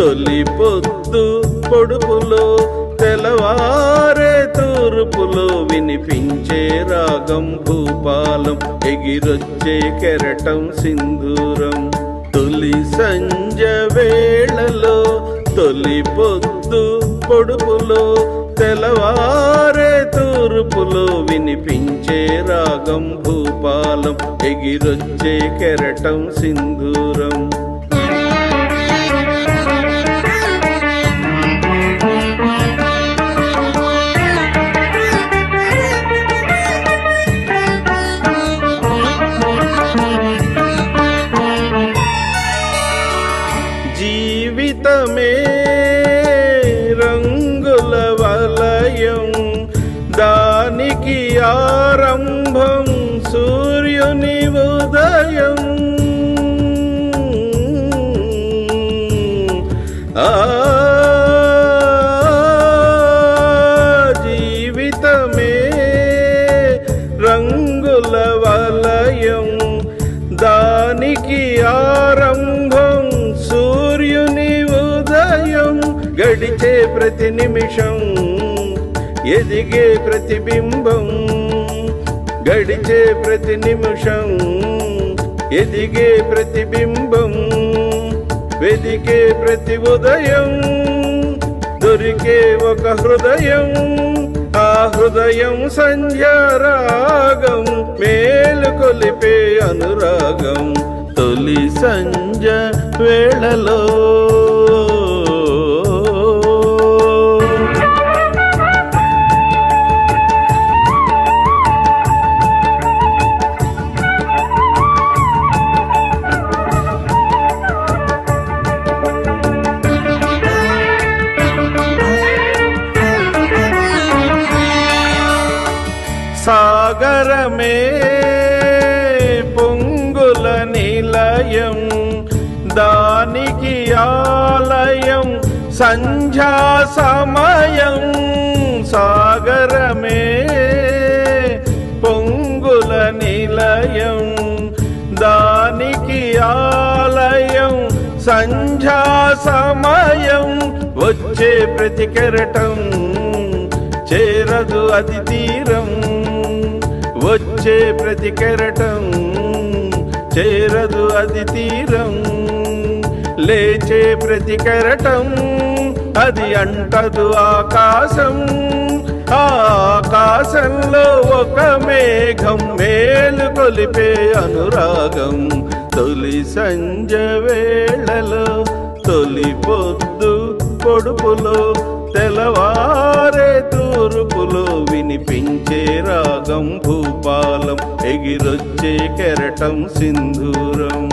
తొలి పొద్దు పొడుపులో తెలవారే తూర్పులో వినిపించే రాగం భూపాలం ఎగిరొచ్చే కెరటం సింధూరం. తొలి సంజ వేళలో తొలి పొద్దు పొడుపులో తెలవారే తూర్పులో వినిపించే రాగం భూపాలం ఎగిరొచ్చే కెరటం సింధూరం. దానికి ఆరంభం సూర్యుని ఉదయం. ఆ జీవితమే రంగుల వలయం. దానికి ఆరంభం సూర్యుని ఉదయం. గడిచే ప్రతి నిమిషం ఎదిగే ప్రతిబింబం గడిచే ప్రతి నిమిషం ఎదిగే ప్రతిబింబం వెదికే ప్రతి ఉదయం దొరికే ఒక హృదయం ఆ హృదయం సంధ్యారాగం మేలు కొలిపే అనురాగం తొలి సంజ వేళలో. సాగరమే పొంగుల నిలయం దానికి ఆలయం సంధ్యా సమయం. సాగరమే పొంగుల నిలయం దానికి ఆలయం సంధ్యా సమయం. వచ్చే ప్రతికరటం చేరదు అది తీరం. వచ్చే ప్రతి కెరటం చేరదు అది తీరం. లేచే ప్రతి కెరటం అది అంటదు ఆకాశం. ఆకాశంలో ఒక మేఘం మేలు కొలిపే అనురాగం. తొలి సంజ వేళలో తొలి పొద్దు పొడుపులో తెలవారే తూర్పులో వినిపించే రాగం భూపాలం ఎగిరొచ్చే కెరటం సింధూరం.